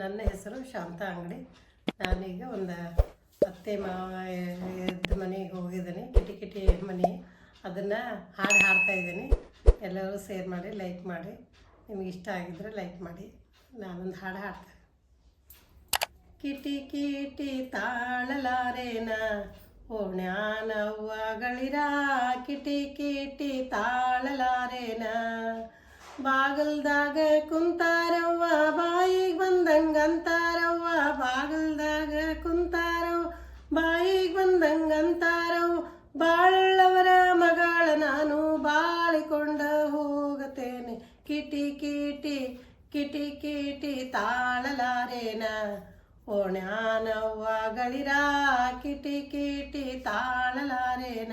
ನನ್ನ ಹೆಸರು ಶಾಂತ ಅಂಗಡಿ. ನಾನೀಗ ಒಂದು ಅತ್ತೆ ಮಾವ ಇದ್ದ ಮನೆಗೆ ಹೋಗಿದ್ದೀನಿ, ಕಿಟಿ ಕಿಟಿ ಮನೆ. ಅದನ್ನು ಹಾಡು ಹಾಡ್ತಾ ಇದ್ದೀನಿ. ಎಲ್ಲರೂ ಸೇರ್ ಮಾಡಿ, ಲೈಕ್ ಮಾಡಿ. ನಿಮ್ಗೆ ಇಷ್ಟ ಆಗಿದ್ರೆ ಲೈಕ್ ಮಾಡಿ. ನಾನೊಂದು ಹಾಡು ಹಾಡ್ತೇನೆ ಕಿಟಿ ಕಿಟಿ ತಾಳಲಾರೇನ? ಓಣ್ಯಾನವ್ವಗಳಿರ ಕಿಟಿ ಕಿಟಿ ತಾಳಲಾರೇನ? ಬಾಗಲ್ದಾಗ ಬಾಯಿಗೆ ಬಂದಂಗಂತಾರವ್ವ ಬಾಗಲ್ದಾಗ ಕುಂತಾರವ್ ಬಾಯಿಗೆ ಬಂದಂಗಂತಾರವ್ ಬಾಳವರ ಮಗಳ ನಾನು ಬಾಳಿಕೊಂಡ ಹೋಗತೇನೆ. ಕಿಟಿ ಕಿಟಿ ಕಿಟಿ ಕಿಟಿ ತಾಳಲಾರೇನ? ಓಣ್ಯಾನವ್ವಗಳಿರ ಕಿಟಿ ಕಿಟಿ ತಾಳಲಾರೇನ?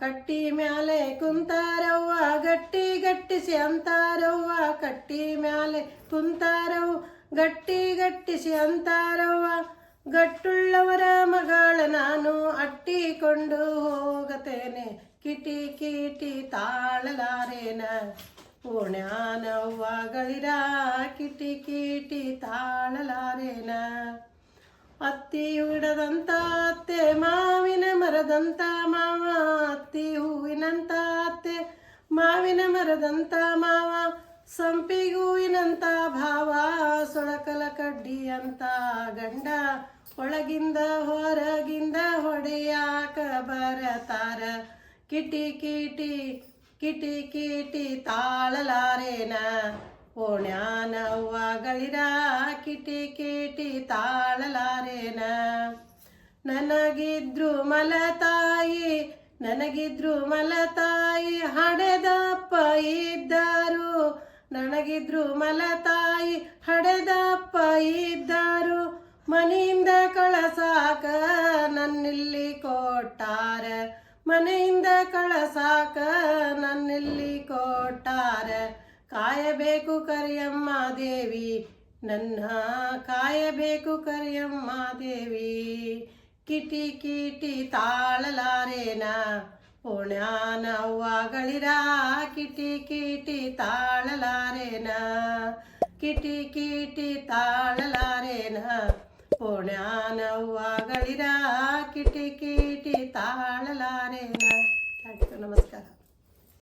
ಕಟ್ಟಿ ಮ್ಯಾಲೆ ಕುಂತಾರವ್ವ, ಗಟ್ಟಿ ಗಟ್ಟಿಸಿ ಅಂತಾರವ್ವ, ಕಟ್ಟಿ ಮ್ಯಾಲೆ ಕುಂತಾರವ್ವ ಗಟ್ಟಿ ಗಟ್ಟಿಸಿ ಅಂತಾರವ್ವ, ಗಟ್ಟುಳ್ಳವರ ಮಗಳ ನಾನು ಅಟ್ಟಿಕೊಂಡು ಹೋಗತೇನೆ. ಕಿಟಿ ಕಿಟಿ ತಾಳಲಾರೇನ? ಓಣ್ಯಾನವ್ವಗಳಿರ ಕಿಟಿ ಕಿಟಿ ತಾಳಲಾರೇನ? ಅತ್ತಿ ಹಿಡದಂತ ಅತ್ತೆ, ಮಾವಿನ ಮರದಂತ ಮಾವ, ಅತ್ತಿ ಹೂವಿನಂತ ಮಾವಿನ ಮರದಂತ ಮಾವ, ಸಂಪಿಗೂವಿನಂತ ಭಾವ, ಸೊಳಕಲ ಕಡ್ಡಿ ಅಂತ ಗಂಡ, ಒಳಗಿಂದ ಹೊರಗಿಂದ ಹೊಡೆಯಾಕ ಬರತಾರ. ಕಿಟಿ ಕಿಟಿ ಕಿಟಿ ಕಿಟಿ ತಾಳಲಾರೇನ? ಓಣ್ಯಾನವ್ವಗಳಿರ ಕಿಟಿ ಕಿಟಿ ತಾಳಲಾರೇನ? ನನಗಿದ್ರು ಮಲತಾಯಿ ನನಗಿದ್ರು ಮಲತಾಯಿ ಹಡೆದಪ್ಪ ಇದ್ದರು. ನನಗಿದ್ರು ಮಲತಾಯಿ ಹಡೆದಪ್ಪ ಇದ್ದರು. ಮನೆಯಿಂದ ಕಳಸಾಕ ನನ್ನಿಲ್ಲಿ ಕೊಟ್ಟಾರ. ಮನೆಯಿಂದ ಕಳಸಾಕ ನನ್ನಿಲ್ಲಿ ಕೊಟ್ಟಾರ. ಕಾಯಬೇಕು ಕರಿಯಮ್ಮ ದೇವಿ, ನನ್ನ ಕಾಯಬೇಕು ಕರಿಯಮ್ಮ ದೇವಿ. ಕಿಟಿ ಕಿಟಿ ತಾಳಲಾರೇನ? ಪುಣ್ಯಾನವ್ವಗಳಿರ ಕಿಟಿ ಕಿಟಿ ತಾಳಲಾರೇನ? ಕಿಟಿ ಕಿಟಿ ತಾಳಲಾರೇನ? ಪುಣ್ಯಾನವ್ವಗಳಿರ ಕಿಟಿ ಕಿಟಿ ತಾಳಲಾರೇನ? ಥ್ಯಾಂಕ್ ಯು, ನಮಸ್ಕಾರ.